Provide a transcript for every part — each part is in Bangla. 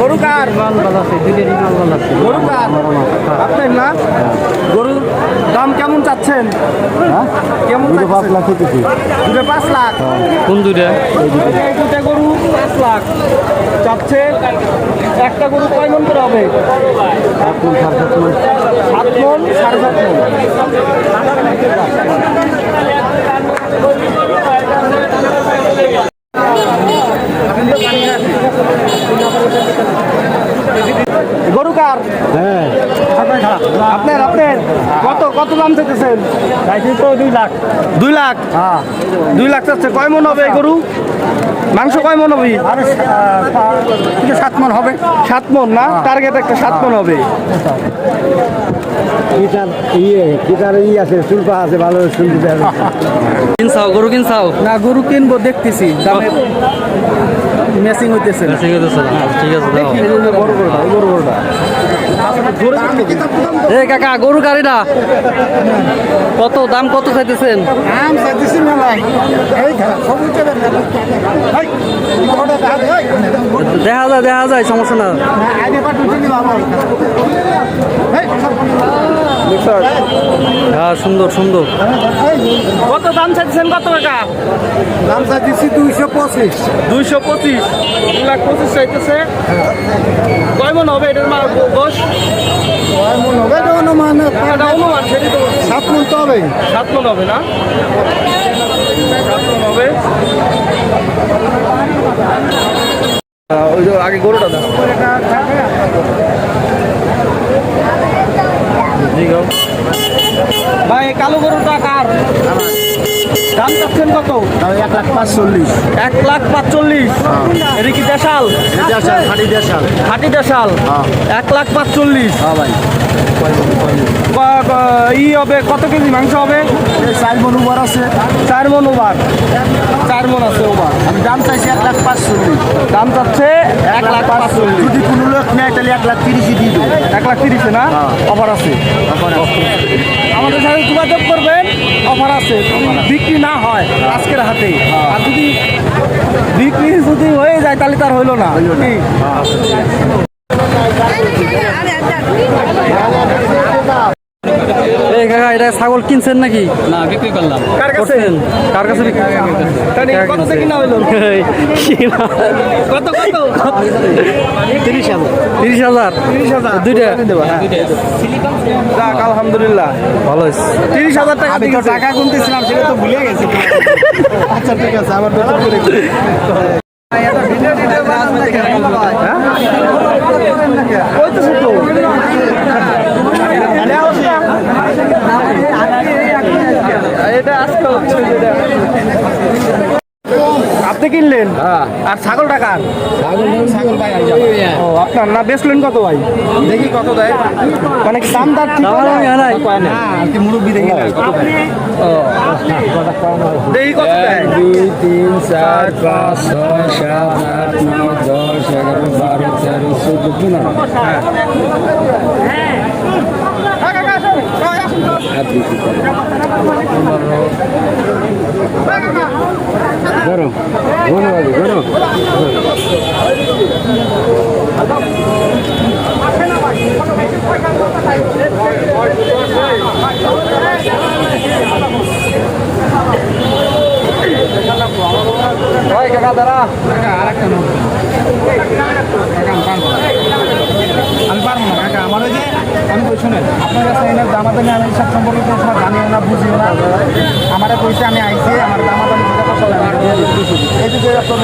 গরু কার মাল ভালো আছে দুইটারই মাল ভালো আছে। গরু কার আপনার না? গরুর দাম কেমন চাচ্ছেন? কেমন দুটো পাঁচ? লাখ হইতেছে। দুটো পাঁচ লাখ? কোন দুইটা? দুটা। গরু পাঁচ লাখ। চাচ্ছে একটা গরু কয় মন করে হবে? সাত মন সাড়ে সাত মন। গরু কার হ্যাঁ আপনার আপনার কত কত দাম চাইতেছেন? তো দুই লাখ। দুই লাখ? হ্যাঁ। দুই লাখ চাচ্ছে। কয় মন হবে এই গরু? মাংস কয় মন হবে? আরে সাত মন হবে। সাত মন না? টার্গেট একটা সাত মন হবে। গিটার ইয়ে গিটার ই আছে চুলপা আছে ভালো শুনতে কিনছাও গরু কিনছাও? না গরু কিনবো দেখতেছি। দামে ম্যাচিং হইতেছে না। ঠিক আছে ঠিক আছে দাও। এই যে বড় এই বড় এ কাকা গরু গাড়িটা। কত দাম কত চাইতেছেন? সব উঠে দেখা যায় দেখা যায় সমস্যা না। আমার হ্যাঁ সুন্দর সুন্দর। কত দাম চাইছেন? কত টাকা? দাম চাইতেছি দুইশো পঁচিশ। দুইশো পঁচিশ। দুই লাখ পঁচিশ চাইতেছে। কয় মন হবে এটার মা গোস মন হবে? যখন মানে এটা অনুমান সেটি তো সাত মন তো হবে সাত মন হবে না? সাত মন হবে। ওই যে আগে গরুটা দাও Digam. ভাই কালো গরুটা কার দাম চাচ্ছেন কত? এক লাখ পাঁচচল্লিশ। এক লাখ পাঁচচল্লিশ। এটা কি দেশাল? খাটি দেশাল খাটি দেশাল। এক লাখ পাঁচচল্লিশ। হ্যাঁ ভাই। ই হবে কত কেজি মাংস হবে? চার মন উপর আছে। চার মন ওভার চার মন আছে ওভার আমি দাম চাইছি এক লাখ পাঁচচল্লিশ। দাম চাচ্ছে এক লাখ পাঁচচল্লিশ। যদি কোনো লোক নেয় তাহলে এক লাখ তিরিশই দিয়ে দেবো। এক লাখ তিরিশে না? অফার আছে। আমাদের আছে বিক্রি না হয় আজকের হাতে আর যদি বিক্রি যদি হয়ে যায় তাহলে তার হইল না কি? এই কাকা এটা ছাগল কিনছেন নাকি? না বিক্রি করলাম। কার কাছে? কার কাছে বিক্রি তাহলে কত থেকে কিনা হইল? কত কত? দুইটা? দেবো হ্যাঁ। যাক আলহামদুলিল্লাহ। ভালো হাজার টাকা আমি তো দিয়েছে। টাকা গুনতেছিলাম সেটা তো ভুলে গেছি। আচ্ছা ঠিক আছে আবার নতুন করে কইতেছে তো এটা আজকে হচ্ছে যেটা। আপনি কিনলেন? আর ছাগল টাকার ও আপনার না বেচলেন কত ভাই? দেখি কত দেয়। মানে দাম দাম ঠিক আমি হারাই। মুরব্বী দেখি না দেয়। দেখি কত দেয়। দুই তিন চার পাঁচ ছয় সাত আট নয় দশ এগারো বারো তেরো চোদ্দ পনেরো। গরম গরম আছে গরম ওই কাকা দাঁড়া আমি পারব না কাকা আমার ওই যে আমি কই শুনেন আপনার কাছে এনে দামাদামি আমি সব সম্পর্কে কোনো সময় জানিও না, বুঝিও না আমার কইছে আমি আইছি, আমার আমি দিয়ে দিতেছি। এই যে আপনার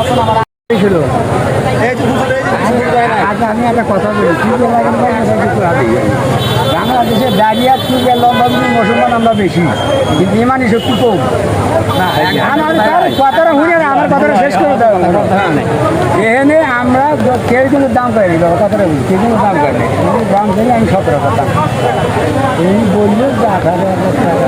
আছেন, আমার যায় না। আচ্ছা আমি একটা কথা বলি। বাংলাদেশে দাঁড়িয়ে থেকে লন্ডন মুসলমান আমরা বেশি। কিন্তু ইমানি শক্তি কম। আমার কথাটা শুনে না আমার কথাটা শেষ করে দেওয়া এখানে আমরা কেউ কিন্তু দাম পাইনি বাবা কথাটা বলি। কেউ কিন্তু দাম পাইনি দাম থেকে আমি সতেরো কথা এই বলল যে আঠারো হাজার টাকা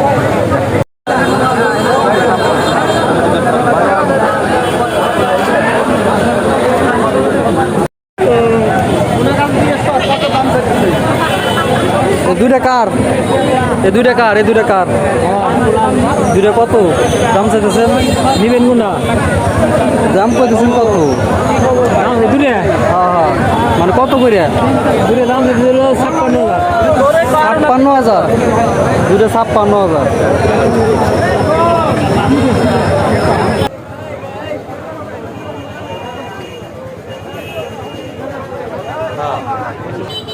এ দুইটা কার? এ দুইটা কার এ দুইটা কার? দুইটা কত? দাম চাইতেছেন? নিবেন গুনা। দাম কইতেছেন কত? দুটো হ্যাঁ হ্যাঁ। মানে কত করে দুটো দাম ছাপ্পান্ন হাজার। ছাপ্পান্ন হাজার? দুটো ছাপ্পান্ন হাজার। দেড় বিঘে